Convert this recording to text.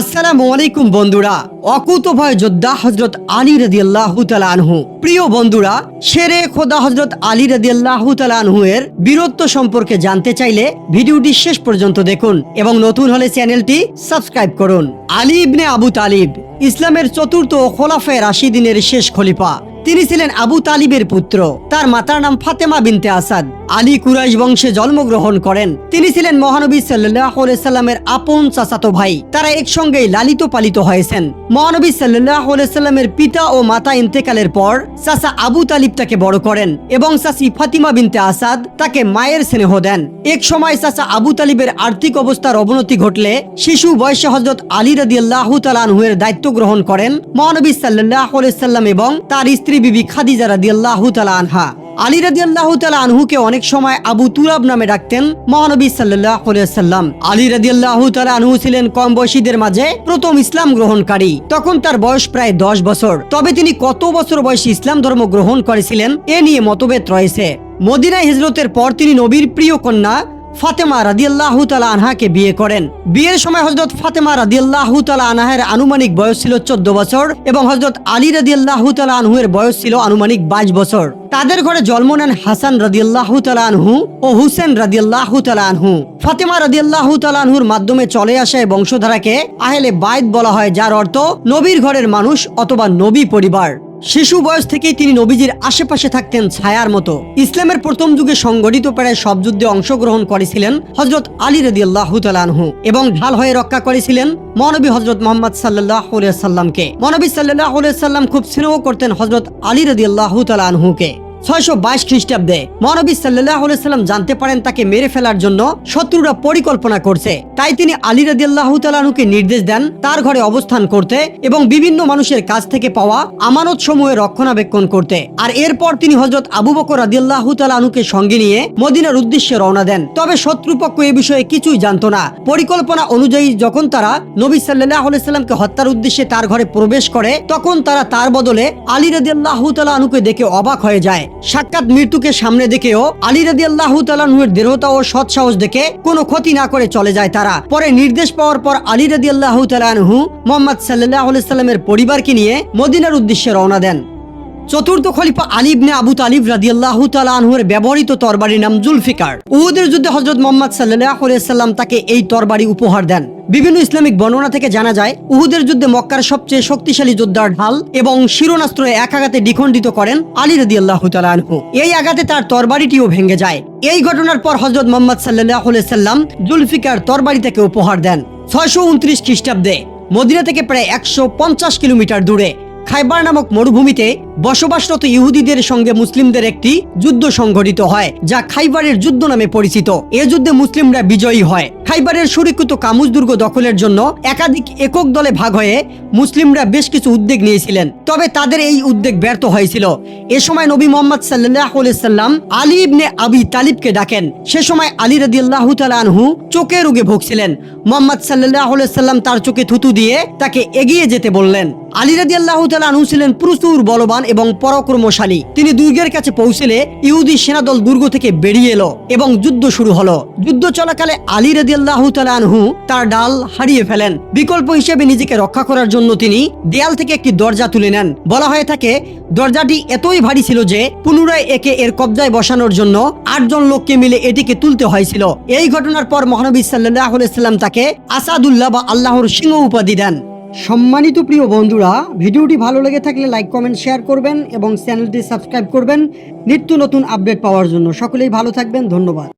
আসসালামু আলাইকুম বন্ধুরা। অকুতভয় যোদ্ধা হজরত আলী রাদিয়াল্লাহু আনহু। প্রিয় বন্ধুরা শেরে খোদা হজরত আলী রাদিয়াল্লাহু আনহু এর বীরত্ব সম্পর্কে জানতে চাইলে ভিডিওটি শেষ পর্যন্ত দেখুন এবং নতুন হলে চ্যানেলটি সাবস্ক্রাইব করুন। আলী ইবনে আবু তালিব, ইসলামের চতুর্থ খোলাফে রাশিদিনের শেষ খলিফা। তিনি ছিলেন আবু তালিবের পুত্র। তার মাতার নাম ফাতেমা বিনতে আসাদ। আলী কুরাইশ বংশে জন্মগ্রহণ করেন। তিনি ছিলেন মহানবী সাল্লাহ সাল্লামের আপন চাচাতো ভাই। তারা একসঙ্গেই লালিত পালিত হয়েছেন। মহানবী সাল্লাহ সাল্লামের পিতা ও মাতা ইন্তেকালের পর চাচা আবু তালিব তাকে বড় করেন এবং চাচি ফাতিমা বিনতে আসাদ তাকে মায়ের স্নেহ দেন। এক সময় চাচা আবু তালিবের আর্থিক অবস্থার অবনতি ঘটলে শিশু বয়সে হজরত আলী রাদি আল্লাহ তালানহুয়ের দায়িত্ব গ্রহণ করেন মহানবী সাল্লাহ সাল্লাম এবং তার স্ত্রী বিবি খাদিজা রাদি আল্লাহ তালা আনহা। আলী রাদি আল্লাহ তালা আনহুকে অনেক সময় আবু তুরাব নামে ডাকতেন মহানবী সাল্লাহ সাল্লাম আলী রাদি আল্লাহ আনহু ছিলেন কম বয়সীদের মাঝে প্রথম ইসলাম গ্রহণকারী। তখন তার বয়স প্রায় দশ বছর। তবে তিনি কত বছর বয়সে ইসলাম ধর্ম গ্রহণ করেছিলেন, এ নিয়ে মতভেদ রয়েছে। মদিনা হিজরতের পর তিনি নবীর প্রিয় কন্যা ফাতেমা রাদিয়াল্লাহু তালা আনহাকে বিয়ে করেন। বিয়ের সময় হজরত ফাতেমা রাদিয়াল্লাহু তালা আনহার আনুমানিক বয়স ছিল চোদ্দ বছর এবং হজরত আলী রাদিয়াল্লাহু তালা আনহুয়ের বয়স ছিল আনুমানিক বাইশ বছর। তাদের ঘরে জন্ম নেন হাসান রাদিয়াল্লাহু তালা আনহু ও হুসেন রাদিয়াল্লাহু তালা আনহু। ফাতেমা রাদিয়াল্লাহু তালা আনহুর মাধ্যমে চলে আসা বংশধারাকে আহেলে বাইত বলা হয়, যার অর্থ নবীর ঘরের মানুষ অথবা নবী পরিবার। শিশু বয়স থেকেই তিনি নবীজির আশেপাশে থাকতেন ছায়ার মতো। ইসলামের প্রথম যুগে সংগঠিত প্রায় সব যুদ্ধে অংশগ্রহণ করেছিলেন হজরত আলী রদি আল্লাহ তালানহু এবং ঢাল হয়ে রক্ষা করেছিলেন মনবী হজরত মোহাম্মদ সাল্লাহ সাল্লামকে মনবী সাল্লাহ সাল্লাম খুব স্নেহ করতেন হজরত আলী রদি আল্লাহ তালানহুকে ছয়শো বাইশ খ্রিস্টাব্দে মহানবী সাল্লাহ সাল্লাম জানতে পারেন তাকে মেরে ফেলার জন্য শত্রুরা পরিকল্পনা করছে। তাই তিনি আলী রাদি আল্লাহ তালানুকে নির্দেশ দেন তার ঘরে অবস্থান করতে এবং বিভিন্ন মানুষের কাছ থেকে পাওয়া আমানত সমূহে রক্ষণাবেক্ষণ করতে। আর এরপর তিনি হজরত আবু বকর রাদি আল্লাহ তালানুকে সঙ্গে নিয়ে মদিনার উদ্দেশ্যে রওনা দেন। তবে শত্রুপক্ষ এ বিষয়ে কিছুই জানতো না। পরিকল্পনা অনুযায়ী যখন তারা নবী সাল্লাহ সাল্লামকে হত্যার উদ্দেশ্যে তার ঘরে প্রবেশ করে, তখন তারা তার বদলে আলী রাদি আল্লাহ তালানুকে দেখে অবাক হয়ে যায়। সাক্ষাৎ মৃত্যুকে সামনে দেখেও আলী রাদি আল্লাহ দৃঢ়তা ও সৎসাহস দেখে কোনো ক্ষতি না করে চলে যায় তারা। পরে নির্দেশ পাওয়ার পর আলী রাদি আল্লাহ তালাহু মোহাম্মদ সাল্লাহ সাল্লামের পরিবারকে নিয়ে মদিনার উদ্দেশ্যে রওনা দেন। চতুর্থ খলিফা আলিবনে আবু তালিব রাদিয়াল্লাহু তাআলা আনহুর ব্যবহৃত তরবারির নাম জুলফিকার। উহুদের যুদ্ধে হযরত মুহাম্মদ আলাইহি সাল্লাম তাকে এই তরবারি উপহার দেন। বিভিন্ন ইসলামিক বর্ণনা থেকে জানা যায়, উহুদের যুদ্ধে মক্কার সবচেয়ে শক্তিশালী যোদ্ধার ঢাল এবং শিরোনাস্ত্র এক আঘাতে দ্বিখণ্ডিত করেন আলী তাআলা আনহু। এই আঘাতে তার তরবারিটিও ভেঙে যায়। এই ঘটনার পর হযরত মুহাম্মদ আলাইহি সাল্লাম জুলফিকার তরবারি তাকে উপহার দেন। ছয়শো উনত্রিশ খ্রিস্টাব্দে। মদিনা থেকে প্রায় একশো পঞ্চাশ কিলোমিটার দূরে। খাইবার নামক মরুভূমিতে বসবাসরত ইহুদিদের সঙ্গে মুসলিমদের একটি যুদ্ধ সংঘটিত হয়, যা খাইবারের যুদ্ধ নামে পরিচিত। এ যুদ্ধে মুসলিমরা বিজয়ী হয়। খাইবারের সুরক্ষিত কামুজ দুর্গ দখলের জন্য একাধিক একক দলে ভাগ হয়ে মুসলিমরা বেশ কিছু উদ্যোগ নিয়েছিলেন। তবে তাদের এই উদ্যোগ ব্যর্থ হয়েছিল। এ সময় নবী মোহাম্মদ সাল্লাহ সাল্লাম আলী ইবনে আবি তালিবকে ডাকেন। সে সময় আলী রাদিয়াল্লাহ আনহু চোখে রোগে ভুগছিলেন। মোহাম্মদ সাল্লাহ সাল্লাম তার চোখে থুতু দিয়ে তাকে এগিয়ে যেতে বললেন। আলী রাদিয়াল্লাহু তাআলা আনহু ছিলেন প্রচুর বলবান এবং পরাক্রমশালী। তিনি দুর্গের কাছে পৌঁছলে ইহুদি সেনাদল দুর্গ থেকে বেরিয়ে এলো এবং যুদ্ধ শুরু হলো। যুদ্ধ চলাকালে আলী রাদিয়াল্লাহু তাআলা আনহু তার ডাল হারিয়ে ফেলেন। বিকল্প হিসেবে নিজেকে রক্ষা করার জন্য তিনি দেয়াল থেকে একটি দরজা তুলে নেন। বলা হয়ে থাকে, দরজাটি এতই ভারী ছিল যে পুনরায় একে এর কবজায় বসানোর জন্য আটজন লোককে মিলে এটিকে তুলতে হয়েছিল। এই ঘটনার পর মহানবী সাল্লাহ তাকে আসাদুল্লাহ বা আল্লাহর সিংহ উপাধি দেন। সম্মানিত প্রিয় বন্ধুরা, ভিডিওটি ভালো লেগে থাকলে লাইক, কমেন্ট, শেয়ার করবেন এবং চ্যানেলটি সাবস্ক্রাইব করবেন। নিত্য নতুন আপডেট পাওয়ার জন্য সকলেই ভালো থাকবেন, ধন্যবাদ।